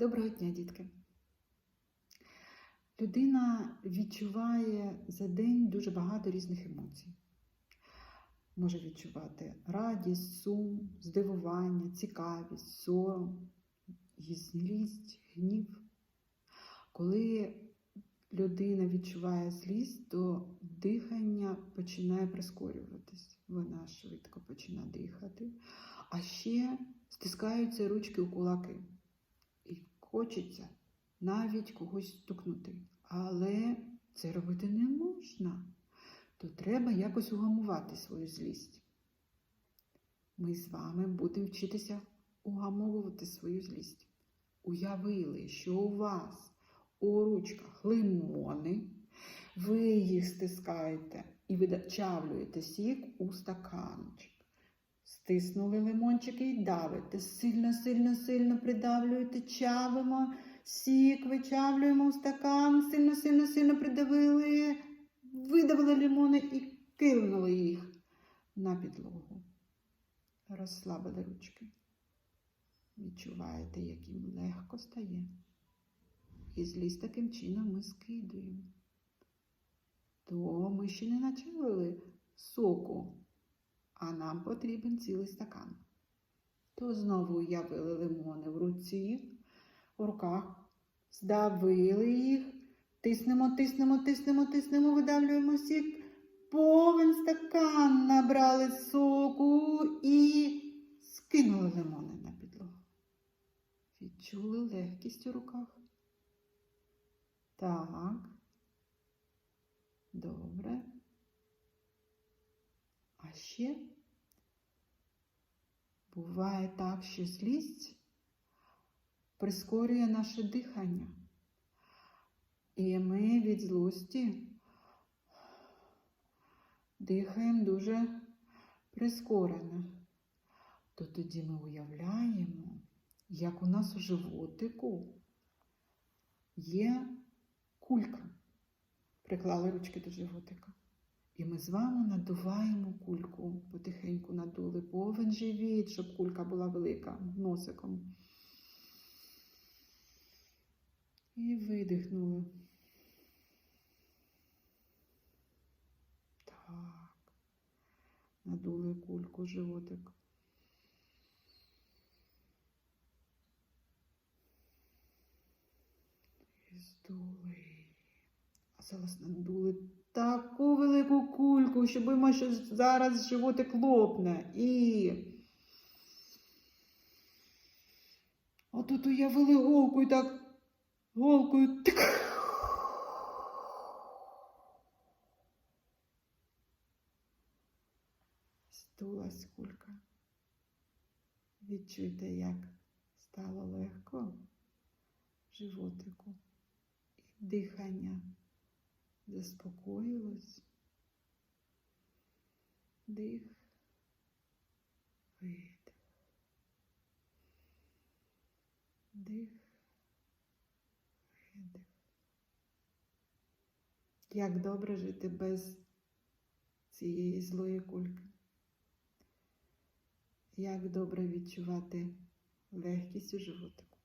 Доброго дня, дітки! Людина відчуває за день дуже багато різних емоцій. Може відчувати радість, сум, здивування, цікавість, сором, злість, гнів. Коли людина відчуває злість, то дихання починає прискорюватись. Вона швидко починає дихати, а ще стискаються ручки у кулаки. Хочеться навіть когось стукнути. Але це робити не можна. То треба якось угамувати свою злість. Ми з вами будемо вчитися угамовувати свою злість. Уявили, що у вас у ручках лимони, ви їх стискаєте і видачавлюєте сік у стаканчик. Стиснули лимончики і давите. Сильно, сильно, сильно придавлюєте, чавимо, сік вичавлюємо в стакан, сильно, сильно, сильно придавили, видавили лимони і кинули їх на підлогу. Розслабили ручки. Відчуваєте, як їм легко стає. І злість таким чином ми скидуємо. То ми ще не началили соку а нам потрібен цілий стакан. То знову уявили лимони в руці, в руках, здавили їх, тиснемо, тиснемо, тиснемо, тиснемо, видавлюємо сік, повен стакан набрали соку і скинули лимони на підлогу. Відчули легкість у руках. Так. Добре. А ще буває так, що злість прискорює наше дихання. І ми від злості дихаємо дуже прискорено. То тоді ми уявляємо, як у нас у животику є кулька. Приклали ручки до животика. І ми з вами надуваємо кульку, потихеньку надули повен живіт, щоб кулька була велика носиком. І видихнули. Так. Надули кульку, животик. І здули. А зараз надули таку велику кульку, що боїмо, що зараз животик лопне. І отут уявили голку і так голкою тик. Здулась кулька. Відчуйте, як стало легко животику і дихання заспокоїлось. Дих, видих. Дих, видих. Як добре жити без цієї злої кульки. Як добре відчувати легкість у животику.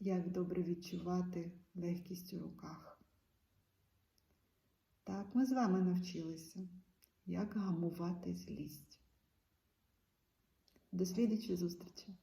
Як добре відчувати легкість у руках. Так, ми з вами навчилися, як гамувати злість. До слідчої зустрічі!